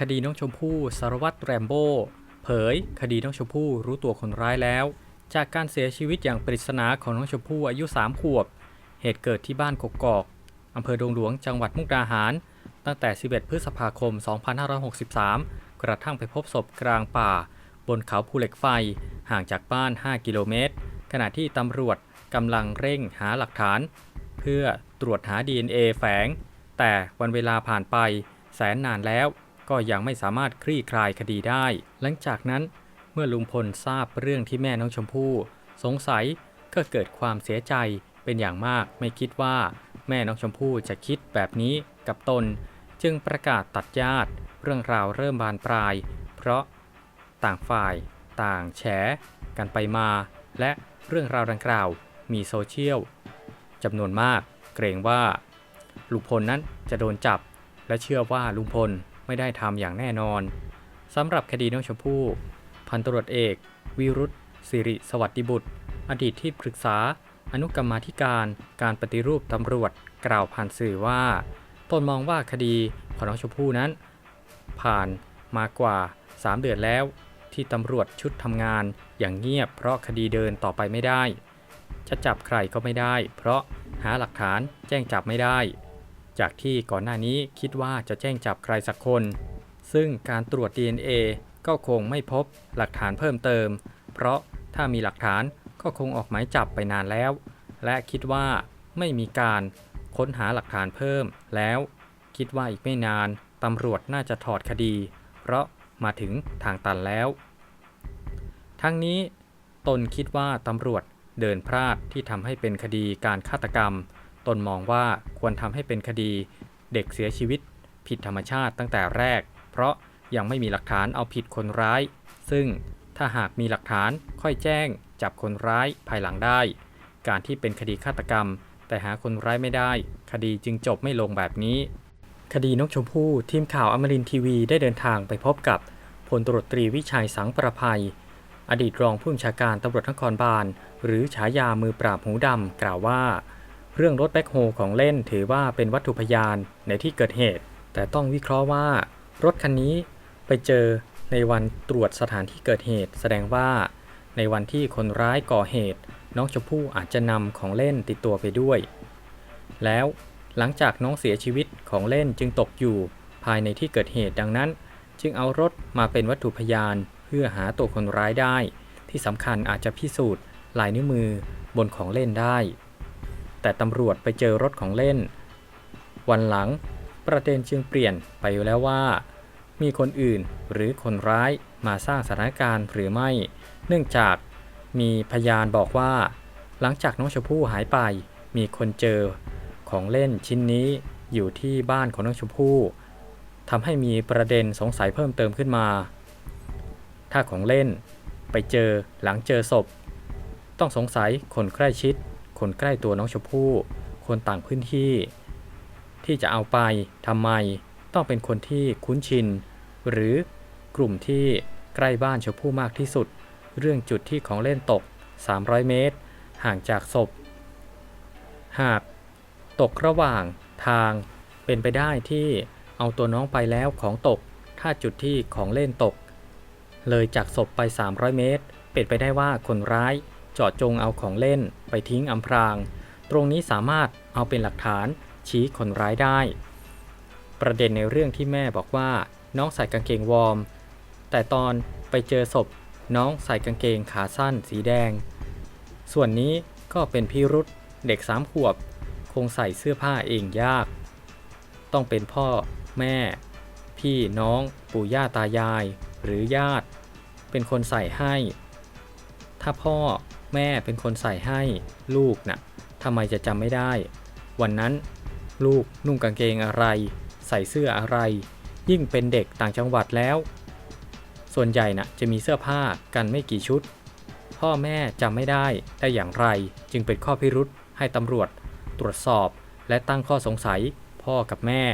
คดีน้องชมพู่สารวัตรแรมโบ้เผย คดีน้องชมพู่รู้ตัวคนร้ายแล้ว จากการเสียชีวิตอย่างปริศนาของน้องชมพู่อายุ 3 ขวบ เหตุเกิดที่บ้านกกอกอำเภอดงหลวงจังหวัดมุกดาหาร ตั้งแต่ 11 พฤษภาคม 2563 กระทั่งไปพบศพกลางป่า บนเขาภูเหล็กไฟห่างจากบ้าน 5 กิโลเมตร ขณะที่ตำรวจกำลังเร่งหาหลักฐาน เพื่อตรวจหา DNA แฝง แต่วันเวลาผ่านไปแสนนานแล้ว ก็ยังไม่สามารถคลี่คลายคดีได้ หลังจากนั้นเมื่อลุงพลทราบเรื่องที่แม่น้องชมพู่ สงสัยก็เกิดความเสียใจเป็นอย่างมากไม่คิดว่า แม่น้องชมพู่จะคิดแบบนี้กับตน จึงประกาศตัดญาติ เรื่องราวเริ่มบานปลาย เพราะต่างฝ่ายต่างแฉกันไปมา และเรื่องราวดังกล่าวมีโซเชียลจำนวนมากเกรงว่าลุงพลนั้นจะโดนจับและเชื่อว่าลุงพล ไม่ได้ทำอย่างแน่นอนสำหรับคดีน้องชมพู่ พันตรวจเอก วิรุธสิริสวัสดิบุตร อดีตที่ปรึกษา อนุกรรมาธิการการปฏิรูปตำรวจกล่าวผ่านสื่อว่าตนมองว่าคดีของน้องชมพู่นั้น ผ่านมากว่า 3 เดือนแล้ว ที่ตำรวจชุดทำงานอย่างเงียบเพราะคดีเดินต่อไปไม่ได้จะจับใครก็ไม่ได้ เพราะหาหลักฐานแจ้งจับไม่ได้ จากที่ก่อนหน้านี้คิดว่าจะแจ้งจับใครสักคน ซึ่งการตรวจ DNA ก็คงไม่พบหลักฐานเพิ่มเติม เพราะถ้ามีหลักฐานก็คงออกหมายจับไปนานแล้ว และคิดว่าไม่มีการค้นหาหลักฐานเพิ่มแล้ว คิดว่าอีกไม่นานตำรวจน่าจะถอดคดี เพราะมาถึงทางตันแล้ว ทั้งนี้ตนคิดว่าตำรวจเดินพลาดที่ทำให้เป็นคดีการฆาตกรรม ตนมองว่าควรทำให้เป็นคดี เด็กเสียชีวิต ผิดธรรมชาติตั้งแต่แรก เพราะยังไม่มีหลักฐานเอาผิดคนร้าย ซึ่งถ้าหากมีหลักฐานค่อยแจ้ง จับคนร้ายภายหลังได้ การที่เป็นคดีฆาตกรรม แต่หาคนร้ายไม่ได้ คดีจึงจบไม่ลงแบบนี้ คดีนกชมพู่ทีมข่าวอมรินทีวีได้เดินทางไปพบกับพลตรตรีวิชัยสังประภัย อดีตรองผู้บัญชาการตำรวจนครบาล หรือฉายามือปราบหูดำกล่าวว่า เรื่องรถแบ็คโฮของเล่นถือว่าเป็นวัตถุพยานในที่เกิดเหตุ แต่ต้องวิเคราะห์ว่ารถคันนี้ไปเจอในวันตรวจสถานที่เกิดเหตุ แสดงว่า ในวันที่คนร้ายก่อเหตุ น้องชมพู่อาจจะนำของเล่นติดตัวไปด้วย แล้วหลังจากน้องเสียชีวิตของเล่นจึงตกอยู่ภายในที่เกิดเหตุดังนั้น จึงเอารถมาเป็นวัตถุพยานเพื่อหาตัวคนร้ายได้ ที่สำคัญอาจจะพิสูจน์ลายนิ้วมือบนของเล่นได้ แต่ตำรวจไปเจอรถของเล่น วันหลังประเด็นจึงเปลี่ยนไปแล้วว่า มีคนอื่นหรือคนร้ายมาสร้างสถานการณ์หรือไม่ เนื่องจากมีพยานบอกว่า หลังจากน้องชมพู่หายไป มีคนเจอของเล่นชิ้นนี้อยู่ที่บ้านของน้องชมพู่ทำให้มีประเด็นสงสัยเพิ่มเติมขึ้นมา ถ้าของเล่นไปเจอหลังเจอศพ ต้องสงสัยคนใกล้ชิด คนใกล้ตัวน้องชมพู่ คนต่างพื้นที่ ที่จะเอาไปทำไม ต้องเป็นคนที่คุ้นชิน หรือกลุ่มที่ใกล้บ้านชมพู่มากที่สุด เรื่องจุดที่ของเล่นตก 300 เมตร ห่างจากศพ หากตกระหว่างทางเป็นไปได้ที่เอาตัวน้องไปแล้วของตก ถ้าจุดที่ของเล่นตก เลยจากศพไป 300 เมตร เป็นไปได้ว่าคนร้าย เจาะจงเอาของเล่นไปทิ้งอำพราง ตรงนี้สามารถเอาเป็นหลักฐานชี้คนร้ายได้ ประเด็นในเรื่องที่แม่บอกว่า น้องใส่กางเกงวอร์ม แต่ตอนไปเจอศพน้องใส่กางเกงขาสั้นสีแดง ส่วนนี้ก็เป็นพิรุษเด็กสามขวบ คงใส่เสื้อผ้าเองยาก ต้องเป็นพ่อแม่ พี่น้องปู่ย่าตายายหรือญาติ เป็นคนใส่ให้ ถ้าพ่อ แม่เป็นคนใส่ให้ลูกน่ะทำไมจะจำไม่ได้ วันนั้นลูกนุ่งกางเกงอะไร ใส่เสื้ออะไร ยิ่งเป็นเด็กต่างจังหวัดแล้ว ส่วนใหญ่น่ะจะมีเสื้อผ้ากันไม่กี่ชุด พ่อแม่จำไม่ได้ได้อย่างไรจึงเป็นข้อพิรุษให้ตำรวจ ตรวจสอบและตั้งข้อสงสัยพ่อกับแม่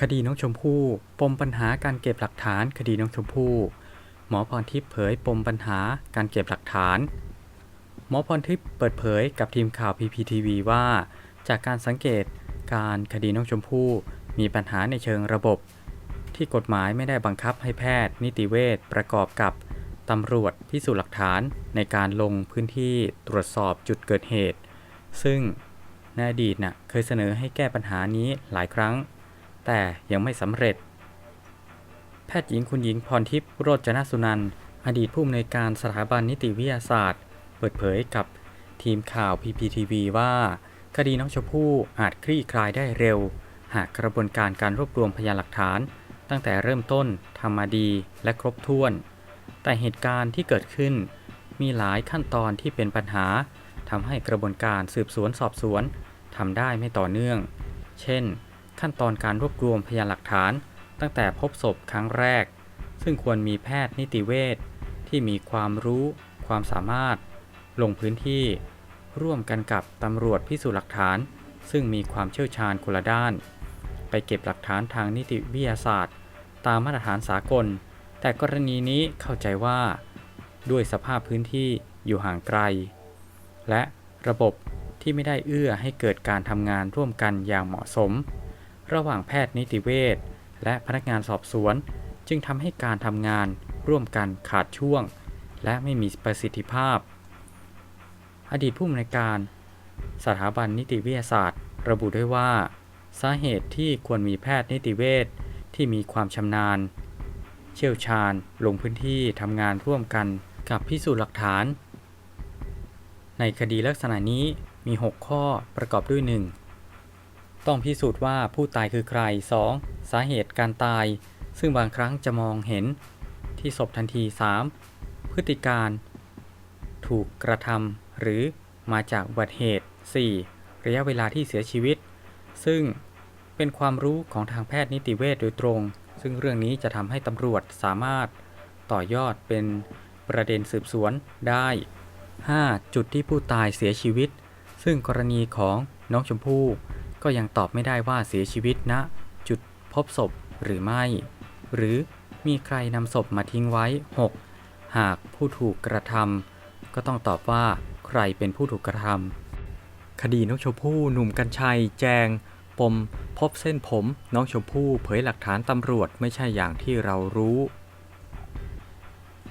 คดีน้องชมพู่ ปมปัญหาการเก็บหลักฐานคดีน้องชมพู่ หมอพรทิพย์เผยปมปัญหาการเก็บหลักฐาน หมอพรทิพย์เปิดเผยกับทีมข่าว PPTV ว่า จากการสังเกตการคดีน้องชมพู่มีปัญหาในเชิงระบบ ที่กฎหมายไม่ได้บังคับให้แพทย์ นิติเวชประกอบกับตำรวจพิสูจน์หลักฐานในการลงพื้นที่ตรวจสอบจุดเกิดเหตุ ซึ่งในอดีตน่ะเคยเสนอให้แก้ปัญหานี้หลายครั้ง แต่ยังไม่สำเร็จ แพทย์หญิงคุณหญิงพรทิพย์โรจนสุนันท์อดีตผู้อำนวยการสถาบันนิติวิทยาศาสตร์ ปิดเผยกับทีมข่าว PPTV ว่า คดีน้องชมพู่อาจคลี่คลายได้เร็ว หากกระบวนการการรวบรวมพยานหลักฐาน ตั้งแต่เริ่มต้นทำมาดีและครบถ้วน แต่เหตุการณ์ที่เกิดขึ้น มีหลายขั้นตอนที่เป็นปัญหาทำให้กระบวนการสืบสวนสอบสวนทำได้ไม่ต่อเนื่อง เช่น ขั้นตอนการรวบรวมพยานหลักฐาน ตั้งแต่พบศพครั้งแรก ซึ่งควรมีแพทย์นิติเวชที่มีความรู้ ความสามารถ ลงพื้นที่ร่วมกันกับตำรวจพิสูจน์หลักฐาน ซึ่งมีความเชี่ยวชาญคนละด้าน ไปเก็บหลักฐานทางนิติวิทยาศาสตร์ ตามมาตรฐานสากล แต่กรณีนี้เข้าใจว่า ด้วยสภาพพื้นที่อยู่ห่างไกล และระบบที่ไม่ได้เอื้อให้เกิดการทำงานร่วมกันอย่างเหมาะสม ระหว่างแพทย์นิติเวชและพนักงานสอบสวน จึงทำให้การทำงานร่วมกันขาดช่วง และไม่มีประสิทธิภาพ อดีตผู้อำนวยการ สถาบันนิติวิทยาศาสตร์ ระบุด้วยว่า สาเหตุที่ควรมีแพทย์นิติเวชที่มีความชำนาญ เชี่ยวชาญลงพื้นที่ทำงานร่วมกันกับพิสูจน์หลักฐาน ในคดีลักษณะนี้มี 6 ข้อประกอบด้วย 1. ต้องพิสูจน์ว่าผู้ตายคือใคร 2. สาเหตุการตาย ซึ่งบางครั้งจะมองเห็นที่ศพทันที 3. พฤติการ ถูกกระทำ หรือมาจากอุบัติเหตุ 4. ระยะเวลาที่เสียชีวิต ซึ่งเป็นความรู้ของทางแพทย์นิติเวชโดยตรง ซึ่งเรื่องนี้จะทำให้ตำรวจสามารถต่อยอดเป็นประเด็นสืบสวนได้ 5. จุดที่ผู้ตายเสียชีวิต ซึ่งกรณีของน้องชมพู่ก็ยังตอบไม่ได้ว่าเสียชีวิตณนะจุดพบศพหรือไม่ หรือมีใครนำศพมาทิ้งไว้ 6. หากผู้ถูกกระทำก็ต้องตอบว่า รเป็นผู้ถูกกระทำคดีน้องชมพู่หนุ่มกัญชัย แจง ปม พบเส้นผม น้องชมพู่เผยหลักฐานตำรวจไม่ใช่อย่างที่เรารู้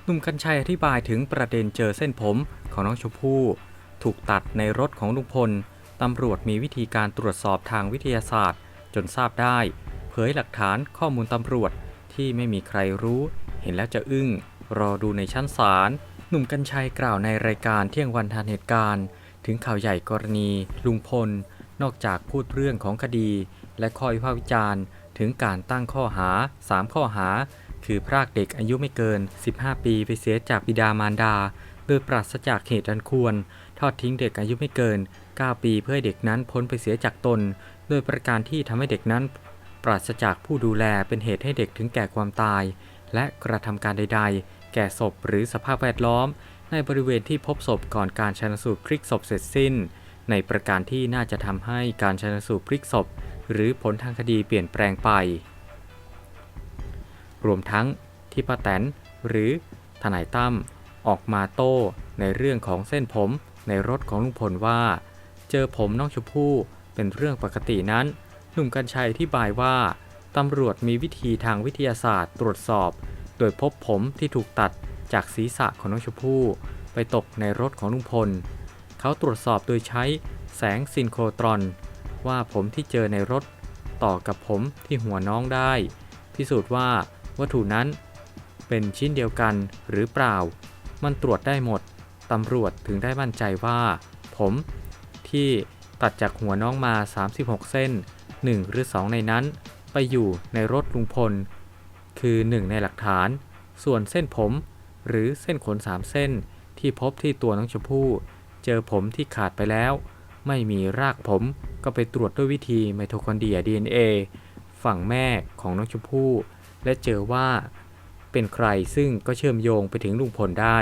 หนุ่มกัญชัยอธิบายถึงประเด็นเจอเส้นผมของน้องชมพู่ ถูกตัดในรถของลุงพลตำรวจมีวิธีการตรวจสอบทางวิทยาศาสตร์ จนทราบได้ เผยหลักฐานข้อมูลตำรวจที่ไม่มีใครรู้ เห็นแล้วจะอึ้ง รอดูในชั้นศาล หนุ่มกัญชัยกล่าวในรายการเที่ยงวันทันเหตุการณ์ ถึงข่าวใหญ่กรณีลุงพล นอกจากพูดเรื่องของคดี และข้อวิพากษ์วิจารณ์ ถึงการตั้งข้อหา 3 ข้อหา คือพรากเด็กอายุไม่เกิน 15 ปีไปเสียจากบิดามารดา โดยปราศจากเหตุอันควร ทอดทิ้งเด็กอายุไม่เกิน 9 ปีเพื่อให้เด็กนั้นพ้นไปเสียจากตน โดยประการที่ทำให้เด็กนั้น ปราศจากผู้ดูแลเป็นเหตุให้เด็กถึงแก่ความตาย และกระทำการใด ๆ แก่ศพหรือสภาพแวดล้อม ในบริเวณที่พบศพก่อนการชันสูตรพลิกศพเสร็จสิ้น ในประการที่น่าจะทำให้การชันสูตรพลิกศพ หรือผลทางคดีเปลี่ยนแปลงไป รวมทั้งที่ป้าแตนหรือทนายตั้มออกมาโต้ในเรื่องของเส้นผมในรถของลุงพลว่า เจอผมน้องชมพู่เป็นเรื่องปกตินั้น หนุ่มกัญชัยอธิบายว่าตำรวจมีวิธีทางวิทยาศาสตร์ตรวจสอบ โดยพบผมที่ถูกตัดจากศีรษะของน้องชมพู่ไปตกในรถของลุงพล เขาตรวจสอบโดยใช้แสงซินโครตรอน ว่าผมที่เจอในรถต่อกับผมที่หัวน้องได้ พิสูจน์ว่าวัตถุนั้นเป็นชิ้นเดียวกันหรือเปล่า มันตรวจได้หมด ตำรวจถึงได้มั่นใจว่า ผมที่ตัดจากหัวน้องมา 36 เส้น 1 หรือ 2 ในนั้น ไปอยู่ในรถลุงพล คือ 1 ในหลักฐาน ส่วนเส้นผม หรือเส้นขน 3 เส้นที่พบที่ตัวน้องชมพู่ เจอผมที่ขาดไปแล้ว ไม่มีรากผมก็ไปตรวจด้วยวิธีไมโทคอนเดรีย DNA ฝั่งแม่ของน้องชมพู่ และเจอว่า เป็นใครซึ่งก็เชื่อมโยงไปถึงลุงพลได้